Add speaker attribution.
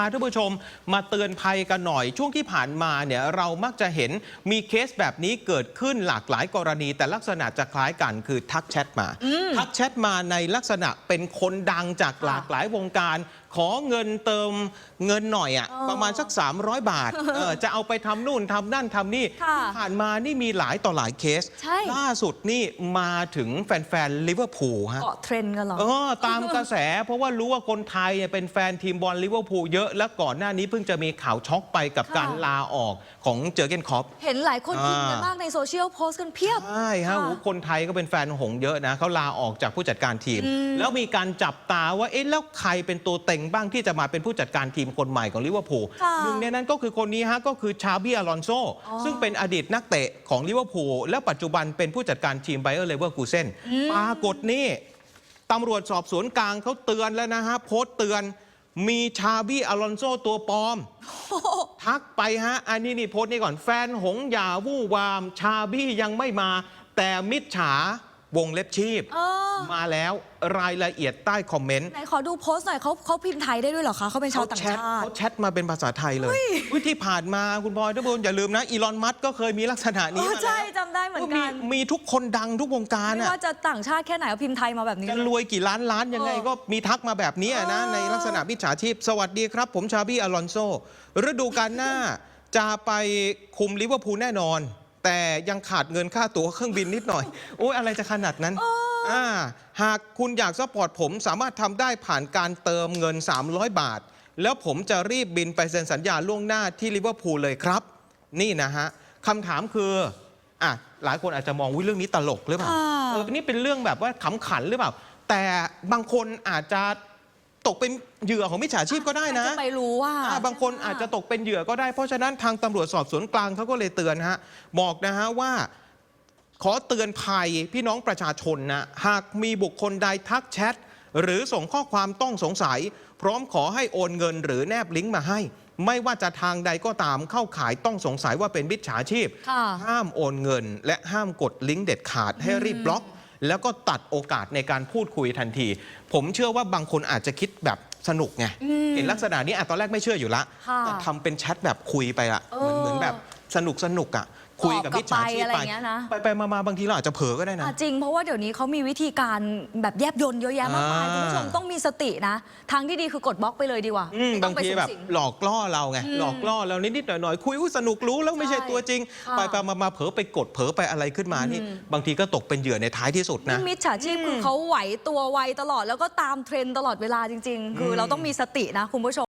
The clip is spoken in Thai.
Speaker 1: าท่านผู้ชม มาเตือนภัยกันหน่อย ช่วงที่ผ่านมาเนี่ยเรามักจะเห็นมีเคสแบบนี้เกิดขึ้นหลากหลายกรณี แต่ลักษณะจะคล้ายกันคือทักแชทมา ทักแชทมาในลักษณะเป็นคนดังจากหลากหลายวงการ ขอเงินเติมเงินหน่อยอะ
Speaker 2: เออ
Speaker 1: ประมาณสัก 300 บาทเออจะเอาไปทำนู่นทำนั่นทำนี่
Speaker 2: ค่ะ
Speaker 1: ที่ผ่านมานี่มีหลายต่อหลายเคส
Speaker 2: ใช่
Speaker 1: ล่าสุดนี่มาถึงแฟนๆลิเวอร์พูลฮะ
Speaker 2: เกาะเทรนด์กันเหรอ
Speaker 1: เออตามกระแสเพราะว่ารู้ว่าคนไทยเนี่ยเป็นแฟนทีมบอลลิเวอร์พูลเยอะและก่อนหน้านี้เพิ่งจะมีข่าวช็อกไปกับ
Speaker 2: ค่ะ
Speaker 1: การลาออกของเจอร์เกนคล็อป
Speaker 2: เห็นหลายคน
Speaker 1: อ่า
Speaker 2: อินกันมากในโซเชียลโพสต์กันเพียบ
Speaker 1: ใช่ฮะ
Speaker 2: ค่ะ
Speaker 1: โอ้โหคนไทยก็เป็นแฟนหงส์เยอะนะเขาลาออกจากผู้จัดการทีมแล้วมีการจับตาว่าเอ๊ะแล้วใครเป็นตัวเต็งบ้างที่จะมาเป็นผู้จัดการทีมคนใหม่ของลิเวอร์พูล
Speaker 2: ค่ะ
Speaker 1: หนึ่งในนั้นก็คือคนนี้ฮะก็คือชาบีอลอนโซ
Speaker 2: อ๋อ
Speaker 1: ซึ่งเป็นอดีตนักเตะของลิเวอร์พูลและปัจจุบันเป็นผู้จัดการทีมไบเออร์เลเวอร์คูเซนปรากฏนี่ตำรวจสอบสวนกลางเขาเตือนแล้วนะฮะโพสต์เตือน มีชาบี้อลอนโซตัวปลอม ทักไปฮะ อันนี้นี่โพสต์นี่ก่อนแฟนหงอย่าวู่วาม ชาบี้ยังไม่มา แต่มิจฉาวงเล็บชีพ
Speaker 2: เออ
Speaker 1: มาแล้วรายละเอียดใต้คอมเมนต์
Speaker 2: ไหนขอดูโพสต์หน่อยเขาเขาพิมพ์ไทยได้ด้วยเหรอคะเขาเป็นชาวต่าง
Speaker 1: แชท
Speaker 2: ชาติ
Speaker 1: เขาแชทมาเป็นภาษาไทยเลยวิที่ผ่านมาคุณบอยทุกคนอย่าลืมนะอีลอนมัสก็เคยมีลักษณะ
Speaker 2: เอ
Speaker 1: นี้
Speaker 2: อ
Speaker 1: มา
Speaker 2: ใช่
Speaker 1: แล้ว
Speaker 2: จำได้เหมือนกัน
Speaker 1: มีทุกคนดังทุกวงการ
Speaker 2: ไม่
Speaker 1: อะ
Speaker 2: ว่าจะต่างชาติแค่ไหนเอาพิมพ์ไทยมาแบบนี้
Speaker 1: จะ
Speaker 2: เลย
Speaker 1: รวยกี่ล้านล้านยังไง
Speaker 2: เออ
Speaker 1: ก็มีทักมาแบบนี้นะ
Speaker 2: เออ
Speaker 1: ในลักษณะมิจฉาชีพ สวัสดีครับ ผมชาบี้อลอนโซฤดูกาลหน้าจะไปคุมลิเวอร์พูลแน่นอน แต่ยังขาดเงินค่าตั๋วเครื่องบินนิดหน่อย โอ้ยอะไรจะขนาดนั้น อ่าหากคุณอยากสปอร์ตผมสามารถทำได้ผ่านการเติมเงิน 300 บาท แล้วผมจะรีบบินไปเซ็นสัญญาล่วงหน้าที่ลิเวอร์พูลเลยครับ นี่นะฮะคำถามคืออะหลายคนอาจจะมองวิเรื่องนี้ตลกหรือเปล่า
Speaker 2: ค่ะ
Speaker 1: เออนี่เป็นเรื่องแบบว่าขำขันหรือเปล่า แต่บางคนอาจจะตกเป็นเหยื่อของมิจฉาชีพก็ได้นะ
Speaker 2: ใครจะไปรู้ว่า
Speaker 1: อ่าบางคนอาจจะตกเป็นเหยื่อก็ได้เพราะฉะนั้นทางตำรวจสอบสวนกลางเขาก็เลยเตือนฮะบอกนะฮะว่า ขอเตือนภัยพี่น้องประชาชนนะหากมีบุคคลใดทักแชทหรือส่งข้อความต้องสงสัย พร้อมขอให้โอนเงินหรือแนบลิงก์มาให้ ไม่ว่าจะทางใดก็ตามเข้าขายต้องสงสัยว่าเป็นมิจฉาชีพ
Speaker 2: ค่ะ
Speaker 1: ห้ามโอนเงิน และห้ามกดลิงก์เด็ดขาดให้รีบบล็อก แล้วก็ตัดโอกาสในการพูดคุยทันที ผมเชื่อว่าบางคนอาจจะคิดแบบสนุกไงเห็นลักษณะนี้อะตอนแรกไม่เชื่ออยู่ละ
Speaker 2: ค่ะ
Speaker 1: แต่ทำเป็นแชทแบบคุยไปอะ
Speaker 2: เอ
Speaker 1: เหมือน
Speaker 2: อ
Speaker 1: เหมือนแบบสนุกสนุกอะ คุยกับมิจฉาชีพ
Speaker 2: ตอบกลับไปอะไร
Speaker 1: ไป
Speaker 2: อย่างเงี้ยนะ
Speaker 1: ไปไปมามาบางทีเราอาจจะเผลอก็ได้นะ
Speaker 2: อะจริงเพราะว่าเดี๋ยวนี้เขามีวิธีการแบบแยบยนต์เยอะแยะมากมาย
Speaker 1: อ่า
Speaker 2: คุณผู้ชมต้องมีสตินะ ทางที่ดีคือกดบล็อกไปเลยดีกว่า
Speaker 1: อืม
Speaker 2: ไม่ต้
Speaker 1: บาง
Speaker 2: ไป
Speaker 1: ที
Speaker 2: สุ่ม
Speaker 1: แบบ
Speaker 2: สิง
Speaker 1: หลอกล่อเราไงหลอกล่อเรานิดๆหน่อยๆคุยอุ๊ยสนุกรู้แล้วไม่ใช่
Speaker 2: ใช่
Speaker 1: ตัวจริง
Speaker 2: ค่ะ
Speaker 1: ไปไปมามาเผลอไปกดเผลอไปอะไรขึ้นมานี่บางทีก็ตกเป็นเหยื่อในท้ายที่สุดนะ
Speaker 2: มิจฉาชีพคือเขาไหวตัวไวตลอดแล้วก็ตามเทรนด์ตลอดเวลาจริง ๆ คือเราต้องมีสตินะคุณผู้ชม